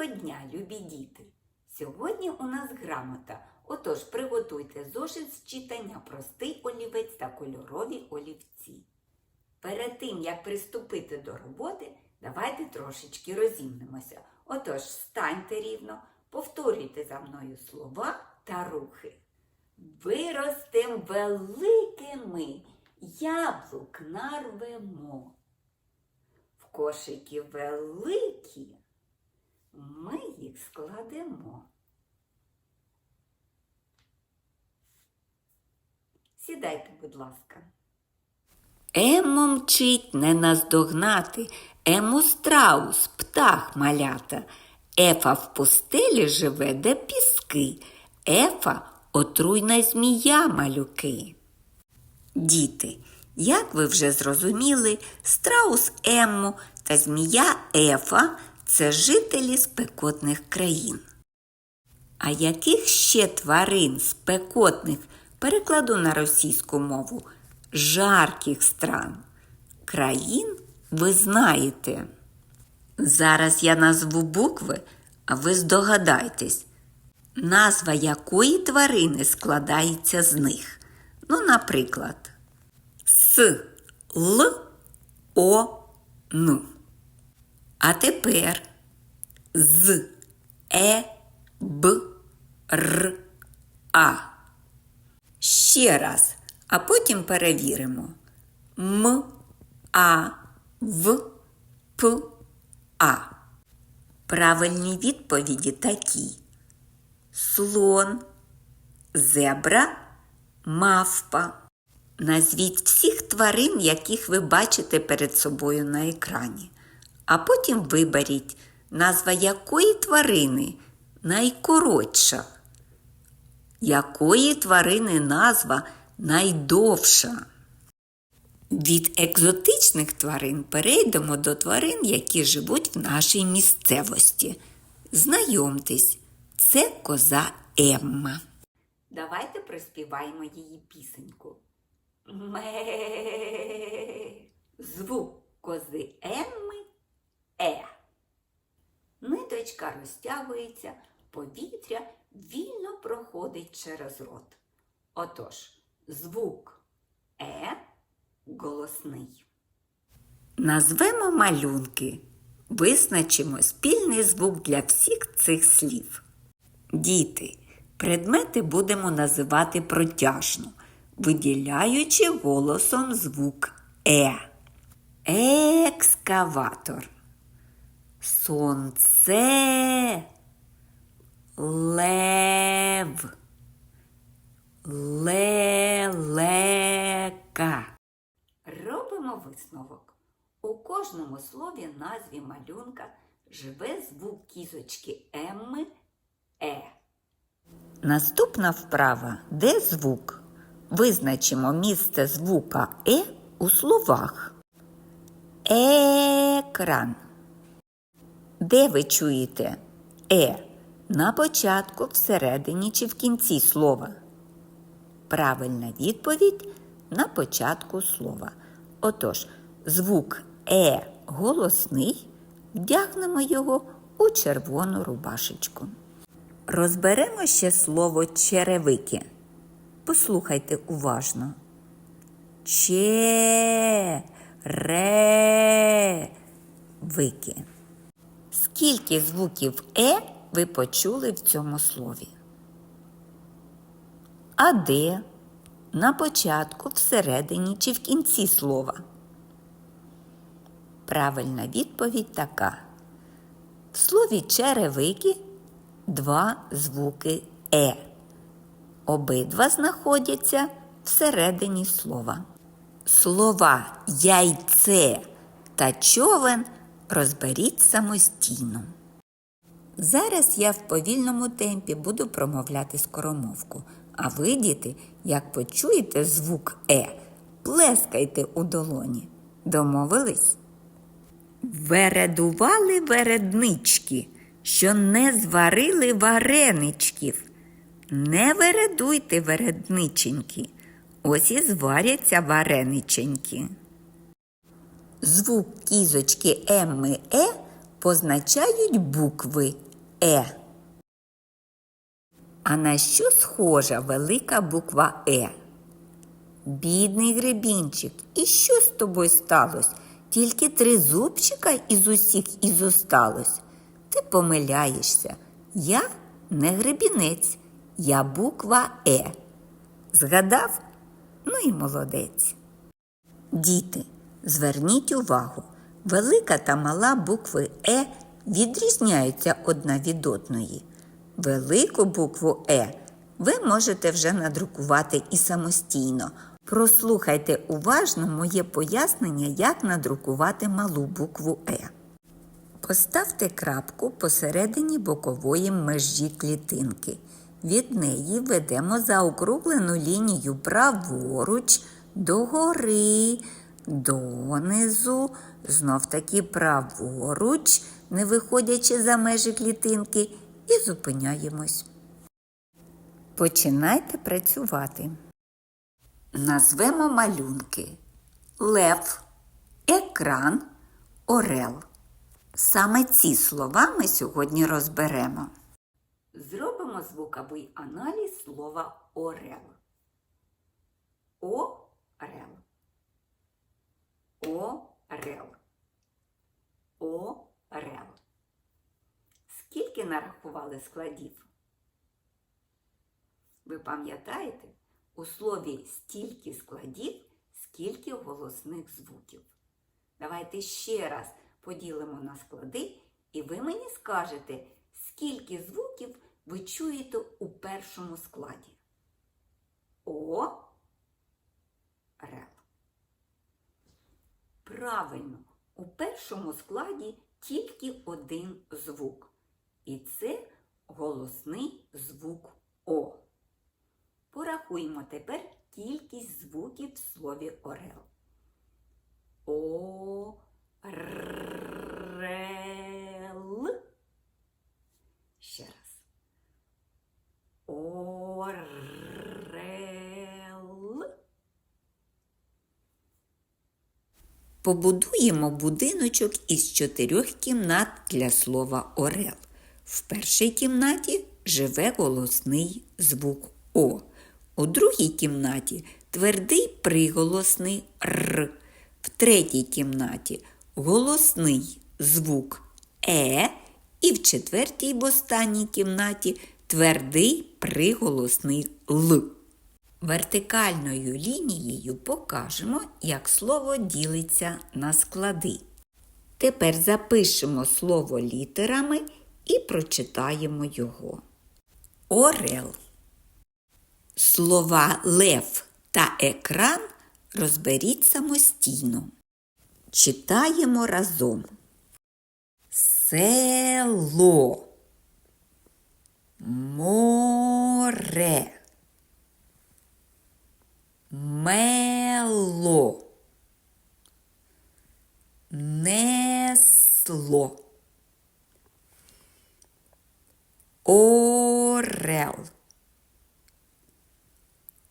Доброго дня, любі діти! Сьогодні у нас грамота. Отож, приготуйте зошит з читання простий олівець та кольорові олівці. Перед тим, як приступити до роботи, давайте трошечки розімнемося. Отож, встаньте рівно, повторюйте за мною слова та рухи. Виростем великими, яблук нарвемо. В кошики великі ми їх складемо. Сідайте, будь ласка. Емо мчить не наздогнати, Ему страус, птах малята. Ефа в пустелі живе, де піски, Ефа отруйна змія малюки. Діти, як ви вже зрозуміли, страус Емму та змія Ефа це жителі спекотних країн. А яких ще тварин спекотних перекладу на російську мову жарких стран країн ви знаєте. Зараз я назву букви, а ви здогадайтесь, назва якої тварини складається з них. Ну, наприклад, С, Л, О, Н. А тепер з, Е, Б, Р, А. Ще раз, а потім перевіримо. М, А, В, П, А. Правильні відповіді такі: слон, зебра, мавпа. Назвіть всіх тварин, яких ви бачите перед собою на екрані, а потім виберіть, назва якої тварини найкоротша, якої тварини назва найдовша. Від екзотичних тварин перейдемо до тварин, які живуть в нашій місцевості. Знайомтесь, це коза Емма. Давайте приспіваємо її пісеньку. Ме. Звук кози Емми Е. Ниточка розтягується, повітря вільно проходить через рот. Отож, звук Е голосний. Назвемо малюнки. Визначимо спільний звук для всіх цих слів. Діти, предмети будемо називати протяжно, виділяючи голосом звук Е. Екскаватор. Сонце. Лев. Лелека. Робимо висновок. У кожному слові назві малюнка живе звук кізочки Емми Е. Наступна вправа де звук? Визначимо місце звука Е у словах. Екран. Де ви чуєте Е? На початку, всередині чи в кінці слова? Правильна відповідь на початку слова. Отож, звук Е голосний, вдягнемо його у червону рубашечку. Розберемо ще слово черевики. Послухайте уважно. Че-ре-вики. Скільки звуків Е ви почули в цьому слові? А де? На початку, всередині чи в кінці слова? Правильна відповідь така. В слові черевики два звуки Е. Обидва знаходяться всередині слова. Слова яйце та човен розберіть самостійно. Зараз я в повільному темпі буду промовляти скоромовку, а ви, діти, як почуєте звук Е, плескайте у долоні. Домовились? Вередували вереднички, що не зварили вареничків. Не вередуйте вередниченьки, ось і зваряться варениченьки. Звук кізочки Емми Е позначають букви Е. А на що схожа велика буква Е? Бідний гребінчик, і що з тобою сталося? Тільки три зубчика із усіх і зосталось. Ти помиляєшся. Я не гребінець, я буква Е. Згадав? Ну і молодець. Діти, зверніть увагу, велика та мала букви Е відрізняються одна від одної. Велику букву Е ви можете вже надрукувати і самостійно. Прослухайте уважно моє пояснення, як надрукувати малу букву Е. Поставте крапку посередині бокової межі клітинки. Від неї ведемо заокруглену лінію праворуч, догори, донизу, знов таки праворуч, не виходячи за межі клітинки, і зупиняємось. Починайте працювати. Назвемо малюнки Лев, екран, орел. Саме ці слова ми сьогодні розберемо. Зробимо звуковий аналіз слова орел. Орел. Орел. Орел. Скільки нарахували складів? Ви пам'ятаєте, у слові стільки складів, скільки голосних звуків. Давайте ще раз поділимо на склади, і ви мені скажете, скільки звуків ви чуєте у першому складі. О. Рел. Правильно, у першому складі тільки один звук. І це голосний звук О. Порахуємо тепер кількість звуків в слові орел. Орел. Ще раз. Орел. Побудуємо будиночок із чотирьох кімнат для слова орел. В першій кімнаті живе голосний звук О. У другій кімнаті твердий приголосний Р. В третій кімнаті голосний звук Е. І в четвертій в останній кімнаті твердий приголосний Л. Вертикальною лінією покажемо, як слово ділиться на склади. Тепер запишемо слово літерами і прочитаємо його. Орел. Слова лев та екран розберіть самостійно. Читаємо разом. Село. Море. Мело. Несло. Орел.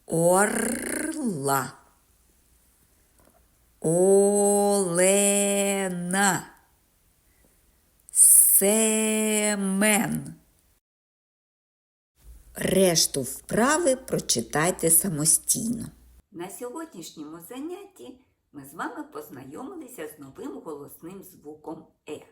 Орла. Олена. Семен. Решту вправи прочитайте самостійно. На сьогоднішньому занятті ми з вами познайомилися з новим голосним звуком Е.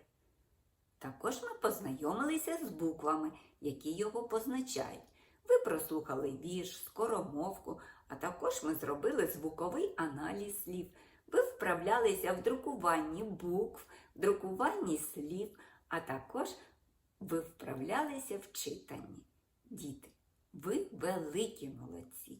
Також ми познайомилися з буквами, які його позначають. Ви прослухали вірш, скоромовку, а також ми зробили звуковий аналіз слів. Ви вправлялися в друкуванні букв, в друкуванні слів, а також ви вправлялися в читанні. Діти, ви великі молодці,